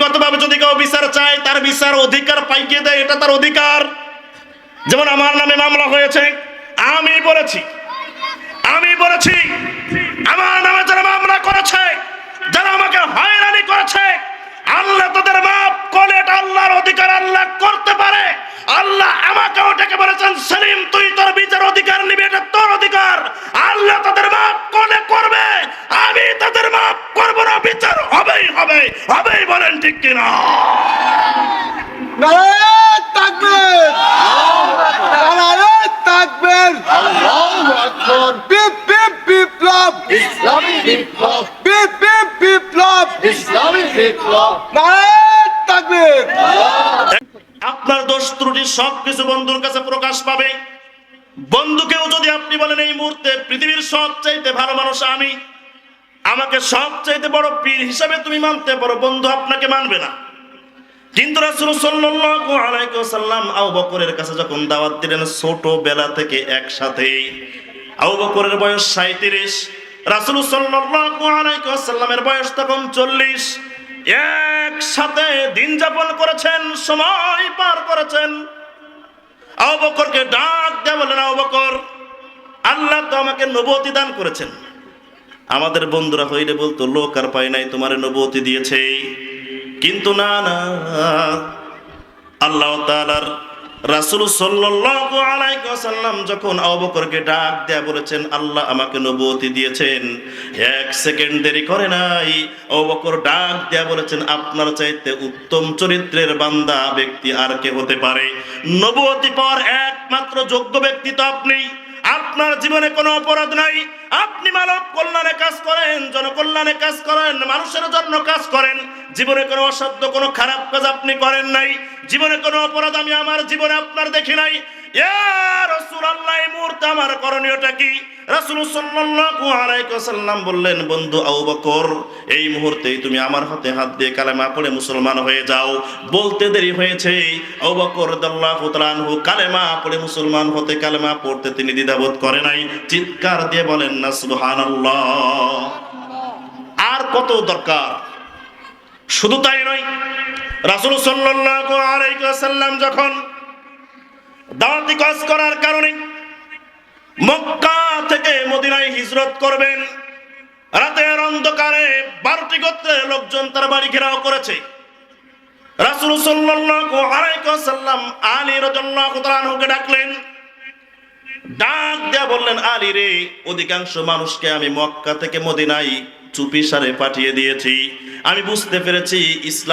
ব্যক্তিগতভাবে যদি কেউ বিচার চায়, তার বিচার অধিকার পাইয়ে দেয়, এটা তার অধিকার। যেমন আমার নামে মামলা হয়েছে, আমি বলেছি আমি বলেছি, আমার নামে যারা মামলা করেছে, যারা আমাকে হয়রানি করেছে, আল্লাহ তাদের মাফ করে এটা আল্লাহর অধিকার, আল্লাহ করতে পারে। আল্লাহ আমাকে ওটাকে বলেছেন, সেলিম, তুই তোর বিচার অধিকার নিবি বিচার হবেই হবে হবেই বলেন ঠিক কিনা? ইসলামী বিপ্লব বিপ বিপ বিপ্লব ইসলামী বিপ্লব আপনার দোষ ত্রুটি সবকিছু বন্ধুর কাছে প্রকাশ পাবে। বন্ধুকেও যদি আপনি বলেন এই মুহূর্তে পৃথিবীর সবচাইতে ভালো মানুষ আমি। আমাকে সবচাইতে বড় পীর হিসাবে তুমি মানতে পারো, বন্ধু আপনাকে মানবে না। কিন্তু রাসূল সাল্লাল্লাহু আলাইহি ওয়াসাল্লাম আবু বকরের কাছে যখন দাওয়াত দিলেন ছোট বেলা থেকে একসাথে, আবু বকরের বয়স 37 রাসূল সাল্লাল্লাহু আলাইহি ওয়াসাল্লামের বয়স তখন 40 একসাথে দিন যাপন করেছেন, সময় পার করেছেন। আবু বকরকে ডাক দেয়া বলেন আবু বকর, আল্লাহ তো আমাকে নবতি দান করেছেন। আমাদের বন্ধুরা হইলে বলতো, লোক আর পায় নাই, তোমার নবতি দিয়েছে। কিন্তু না না। আল্লাহ তাআলার রাসূল ওয়াসাল্লাম যখন আবু বকরকে ডাক দেয়া বলেছেন, আল্লাহ আমাকে নবুয়তি দিয়েছেন। এক সেকেন্ড দেরি করে নাই। আবু বকর ডাক দেয়া বলেছেন, আপনার চাইতে উত্তম চরিত্রের বান্দা, ব্যক্তি আর কে হতে পারে? নবতি পর একমাত্র যোগ্য ব্যক্তি তো আপনি। আপনার জীবনে কোনো অপরাধ নাই। আপনি মানব কল্যাণে কাজ করেন, জনকল্যাণে কাজ করেন, মানুষের জন্য কাজ করেন। জীবনে কোনো অসাধ্য, কোনো খারাপ কাজ আপনি করেন নাই। জীবনে কোনো অপরাধ আমি আমার জীবনে আপনার দেখি নাই। আমার করণীয়টা কি? রাসূল বললেন, বন্ধু এই মুহূর্তেই তুমি আমার হাতে হাত দিয়ে মুসলমান হয়ে যাও। বলতে দেরি পড়ে মুসলমান হতে কালেমা পড়তে তিনি দ্বিধাবোধ করে নাই। চিৎকার দিয়ে বলেন, না, সুবহানাল্লাহ। আর কত দরকার? শুধু তাই নয় রাসূল সাল্লাল্লাহু যখন দাওয়াতি কাজ করার কারণে মক্কা থেকে মদিনায় হিজরত করবেন। রাতের অন্ধকারে বারোটি গোত্রের লোকজন তার বাড়ি ঘেরাও করেছে। রাসূল আলী ডাকলেন। ডাক দেয়া বললেন, আলী রে, অধিকাংশ মানুষকে আমি মক্কা থেকে মদিনায় চুপি সারে পাঠিয়ে দিয়েছি। আমি বুঝতে পেরেছি ইসলাম